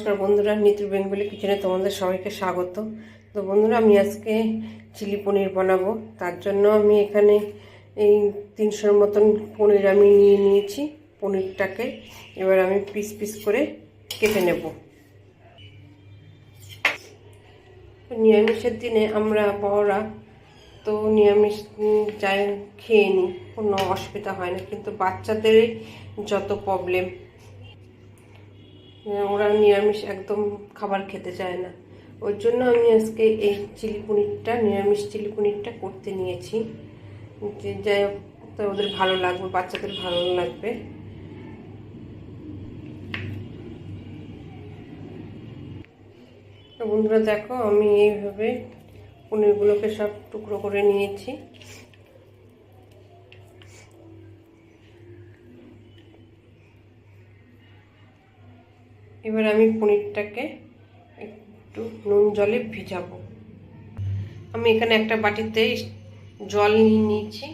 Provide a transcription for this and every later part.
নমস্কার বন্ধুরা নিতুর বেঙ্গলি কিচেনে তোমাদের সবাইকে স্বাগত। তো বন্ধুরা, আমি আজকে চিলি পনির বানাবো। তার জন্য আমি এখানে এই তিনশোর মতন পনির আমি নিয়ে নিয়েছি, পনিরটাকে। এবার আমি পিস পিস করে কেটে নেব। নিরামিষের দিনে আমরা বড়রা তো নিরামিষ যাই খেয়ে নিই, কোনো অসুবিধা হয় না। কিন্তু বাচ্চাদের যত প্রবলেম ওরা নিরামিষ একদম খাবার খেতে চায় না। ওর জন্য আমি আজকে এই চিলি পনিরটা, নিরামিষ চিলি পনিরটা করতে নিয়েছি। যে যাই হোক, তো ওদের ভালো লাগবে, বাচ্চাদের ভালো লাগবে। বন্ধুরা দেখো, আমি এইভাবে পনিরগুলোকে সব টুকরো করে নিয়েছি। এবার আমি পনিরটাকে একটু নুন জলে ভিজাবো। আমি এখানে একটা বাটিতে জল নিয়ে নিয়েছি।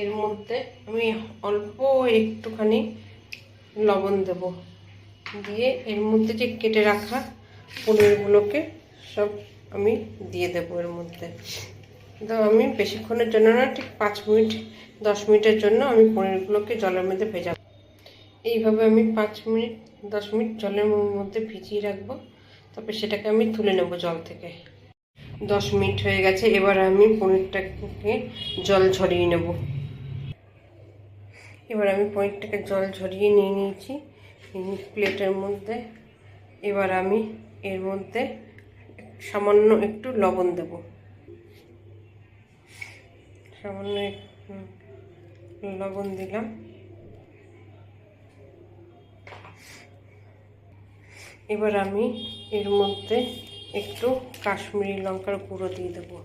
এর মধ্যে আমি অল্প একটুখানি লবণ দেব। দিয়ে এর মধ্যে যে কেটে রাখা পনিরগুলোকে সব আমি দিয়ে দেবো এর মধ্যে। তো আমি বেশিক্ষণের জন্য না, ঠিক পাঁচ মিনিট, দশ মিনিটের জন্য আমি পনিরগুলোকে জলের মধ্যে ভেজাবো। এইভাবে আমি পাঁচ মিনিট দশ মিনিট জলের মধ্যে ভিজিয়ে রাখব। তারপরে সেটাকে আমি তুলে নেব জল থেকে। দশ মিনিট হয়ে গেছে, এবার আমি পনিরটাকে জল ঝরিয়ে নেব। এবার আমি পনিরটাকে জল ঝরিয়ে নিয়ে নিয়েছি প্লেটের মধ্যে। এবার আমি এর মধ্যে সামান্য একটু লবণ দেব। সামান্য লবণ দিলাম। এবার আমি এর মধ্যে একটু কাশ্মীরি লঙ্কার গুঁড়ো দিয়ে দেবো।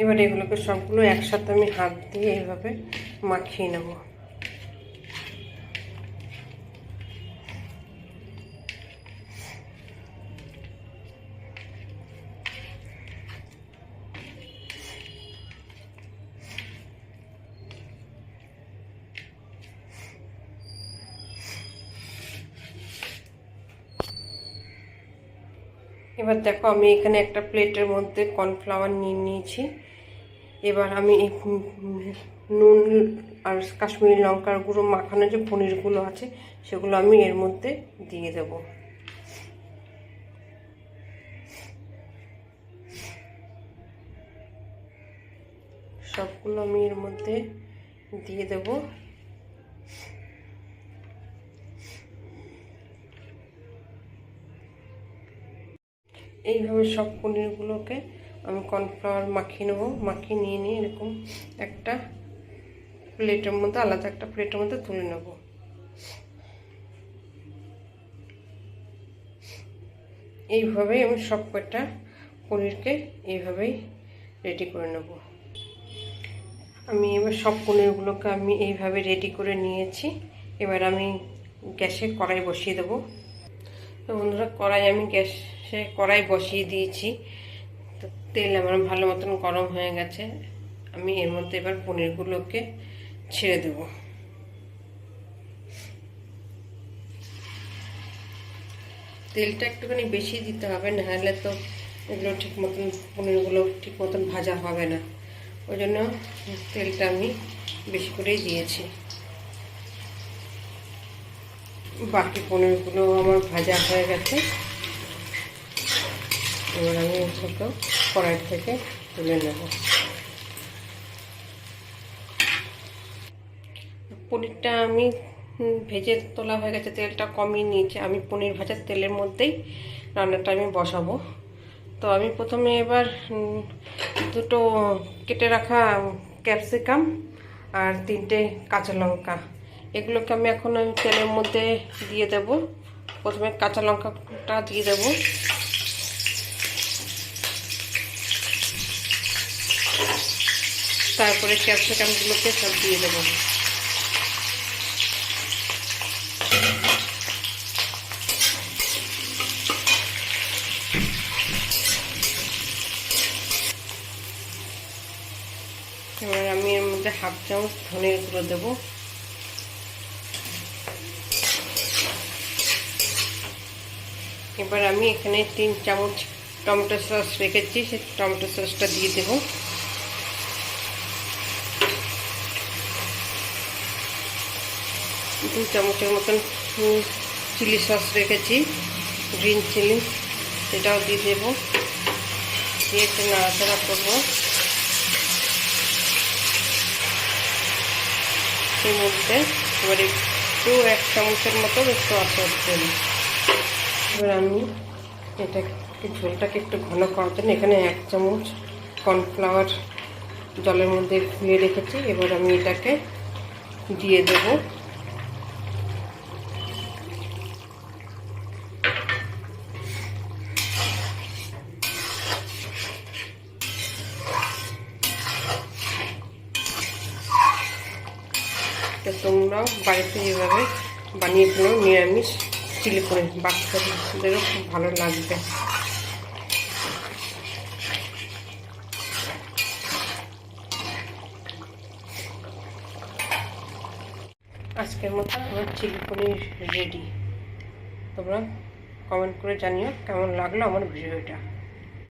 এবার এগুলোকে সবগুলো একসাথে আমি হাত দিয়ে এইভাবে মাখিয়ে নেব। এবার দেখো আমি এখানে একটা প্লেটের মধ্যে কর্নফ্লাওয়ার নিয়ে নিয়েছি। এবার আমি নুন আর কাশ্মীরি লঙ্কার গুঁড়ো মাখানো যে পনিরগুলো আছে, সেগুলো আমি এর মধ্যে দিয়ে দেব। সবগুলো আমি এর মধ্যে দিয়ে দেবো। এইভাবে সব পনিরগুলোকে আমি কর্নফ্লাওয়ার মাখিয়ে নেব। মাখিয়ে নিয়ে নিয়ে এরকম একটা প্লেটের মধ্যে, আলাদা একটা প্লেটের মধ্যে তুলে নেব। এইভাবেই আমি সব কটা পনিরকে এইভাবেই রেডি করে নেব। আমি এবার সব পনিরগুলোকে আমি এইভাবে রেডি করে নিয়েছি। এবার আমি গ্যাসে কড়াই বসিয়ে দেবো। তো বন্ধুরা, কড়াই আমি গ্যাসে কড়াই বসিয়ে দিয়েছি। তো তেল আমার ভালো মতন গরম হয়ে গেছে। আমি এর মধ্যে এবার পনিরগুলোকে ছেড়ে দেব। তেলটা একটুখানি বেশি দিতে হবে, নাহলে তো এগুলো ঠিক মতন, পনিরগুলো ঠিক মতন ভাজা হবে না। ওই জন্য তেলটা আমি বেশি করেই দিয়েছি। বাকি পনিরগুলো আমার ভাজা হয়ে গেছে। এবার আমি ছোটো কড়াই থেকে তুলে নেব। পনিরটা আমি ভেজে তোলা হয়ে গেছে, তেলটা কমিয়ে নিয়েছি। আমি পনির ভাজার তেলের মধ্যেই রান্নাটা আমি বসাবো। তো আমি প্রথমে এবার দুটো কেটে রাখা ক্যাপসিকাম আর তিনটে কাঁচা লঙ্কা। এগুলোকে আমি এখন আমি তেলের মধ্যে দিয়ে দেব। প্রথমে কাঁচা লঙ্কাটা দিয়ে দেব। তারপরে ক্যাপসিকামগুলোকে সব দিয়ে দেবো। এবার আমি এর মধ্যে হাফ চামচ ধনের গুঁড়ো দেবো। এবার আমি এখানে তিন চামচ টমেটো সস রেখেছি সে টমেটো সসটা দিয়ে দেবো। দু চামচের মতন চিলি সস রেখেছি, গ্রিন চিলি, সেটাও দিয়ে দেবো। দিয়ে একটু নাড়াচাড়া করব। সেই মধ্যে এবার একটু এক চামচের মতো একটু আচার দেবো এবার আমি এটাকে, ঝোলটাকে একটু ঘন করার জন্য এখানে এক চামচ কর্নফ্লাওয়ার জলের মধ্যে ধুয়ে রেখেছি। এবার আমি এটাকে দিয়ে দেবো। তো তোমরাও বাড়িতে এভাবে বানিয়ে ফেলো নিরামিষ চিলি করে বাচ্চাদেরও খুব ভালো লাগবে। আজকের মতো আমার চিলি পনির রেডি। তোমরা কমেন্ট করে জানিও কেমন লাগল আমার ভিডিওটা।